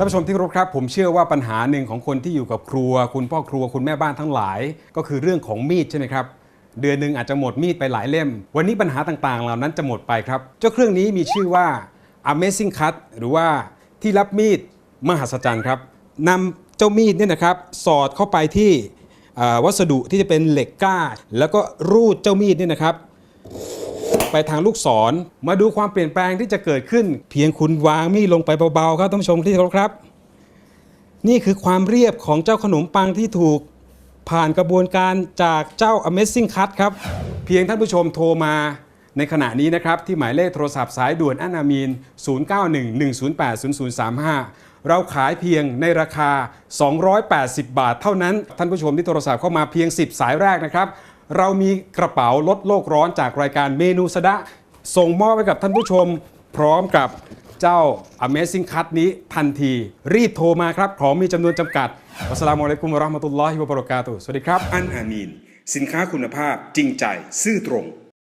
ท่านผู้ชมที่เคารพครับ ผมเชื่อว่าปัญหาหนึ่งของคนที่อยู่กับครัว คุณพ่อครัวคุณแม่บ้านทั้งหลาย ก็คือเรื่องของมีดใช่ไหมครับ เดือนหนึ่งอาจจะหมดมีดไปหลายเล่ม วันนี้ปัญหาต่างๆ เหล่านั้นจะหมดไปครับ เจ้าเครื่องนี้มีชื่อว่า Amazing Cut หรือว่าที่รับมีดมหัศจรรย์ครับนำเจ้ามีดเนี่ยนะครับสอดเข้าไปที่วัสดุที่จะเป็นเหล็กกล้า แล้วก็รูดเจ้ามีดเนี่ยนะครับ ไปทางลูกศร มาดูความเปลี่ยนแปลงที่จะเกิดขึ้น เพียงคุณวางมีดลงไปเบาๆครับท่านผู้ชมที่เคารพครับ นี่คือความเรียบของเจ้าขนมปังที่ถูกผ่านกระบวนการจากเจ้า Amazing Cut ครับ เพียงท่านผู้ชมโทรมาในขณะนี้นะครับ ที่หมายเลขโทรศัพท์สายด่วนอนามีน 0911080035 เราขายเพียงในราคา 280 บาทเท่านั้น ท่านผู้ชมที่โทรศัพท์เข้ามาเพียง 10 สายแรกนะครับ เรามีกระเป๋าลดโลกร้อนจากรายการเมนูสดะ ส่งมอบไปกับท่านผู้ชม พร้อมกับเจ้า Amazing Cut นี้ทันที รีบโทรมาครับ ของมีจำนวนจำกัดอัสลามุอะลัยกุมวะราะห์มะตุลลอฮิวะบะเราะกาตุสวัสดีครับ อันอามีน สินค้าคุณภาพจริงใจ ซื่อตรง